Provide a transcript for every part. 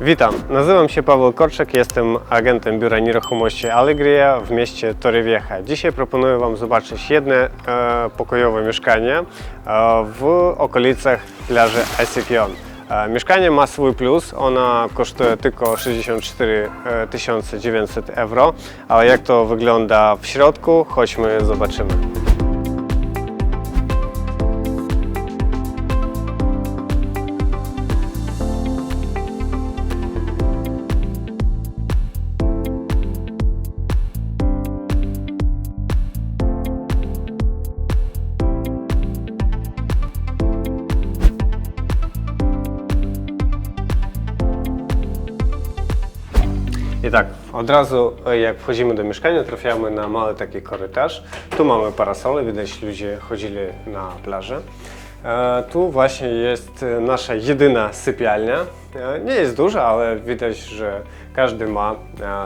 Witam, nazywam się Paweł Korczak, jestem agentem biura nieruchomości Allegria w mieście Torrevieja. Dzisiaj proponuję Wam zobaczyć jedno e, pokojowe mieszkanie e, w okolicach plaży Asikion. E, mieszkanie ma swój plus, ona kosztuje tylko 64 900 euro, ale jak to wygląda w środku, chodźmy zobaczymy. I tak, od razu jak wchodzimy do mieszkania, trafiamy na mały taki korytarz. Tu mamy parasole, widać ludzie chodzili na plażę. E, Tu właśnie jest e, nasza jedyna sypialnia. E, Nie jest duża, ale widać, że każdy ma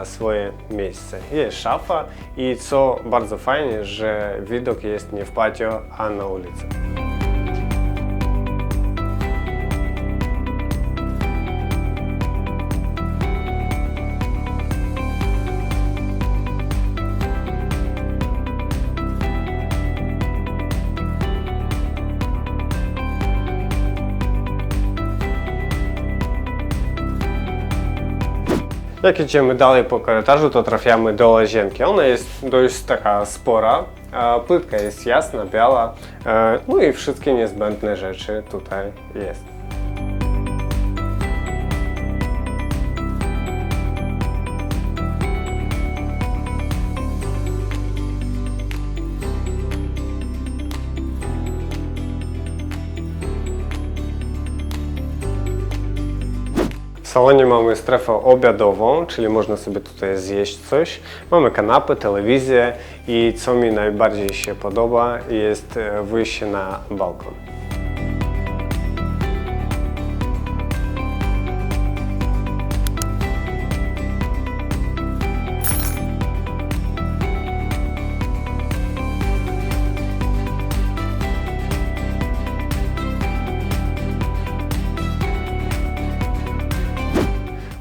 swoje miejsce. Jest szafa i co bardzo fajnie, że widok jest nie w patio, a na ulicy. Jak idziemy dalej po korytarzu, to trafiamy do łazienki. Ona jest dość taka spora. Płytka jest jasna, biała. e, No i wszystkie niezbędne rzeczy tutaj jest. Salonie mamy strefę obiadową, czyli można sobie tutaj zjeść coś. Mamy kanapę, telewizję i co mi najbardziej się podoba jest wyjście na balkon.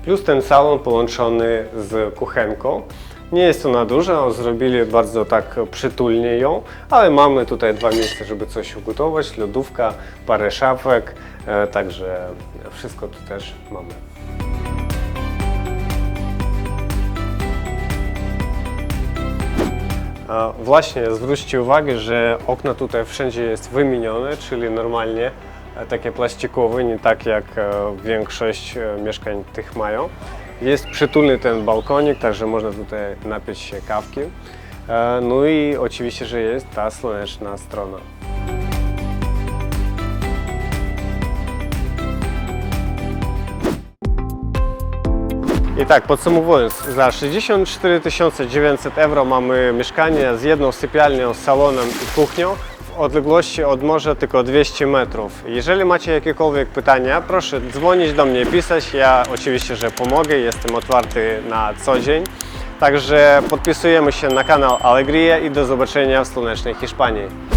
Plus ten salon połączony z kuchenką. Nie jest ona duża, zrobili bardzo tak przytulnie ją, ale mamy tutaj dwa miejsca, żeby coś ugotować, lodówka, parę szafek, e, także wszystko tu też mamy. Właśnie, zwróćcie uwagę, że okna tutaj wszędzie jest wymienione, czyli normalnie takie plastikowe, nie tak jak e, większość e, mieszkań tych mają. Jest przytulny ten balkonik, także można tutaj napić się kawki. E, No i oczywiście, że jest ta słoneczna strona. I tak, podsumowując, za 64 900 euro mamy mieszkanie z jedną sypialnią, salonem i kuchnią odległości od morza tylko 200 metrów. Jeżeli macie jakiekolwiek pytania, proszę dzwonić do mnie, pisać. Ja oczywiście, że pomogę, jestem otwarty na co dzień. Także podpisujemy się na kanał Allegria i do zobaczenia w słonecznej Hiszpanii.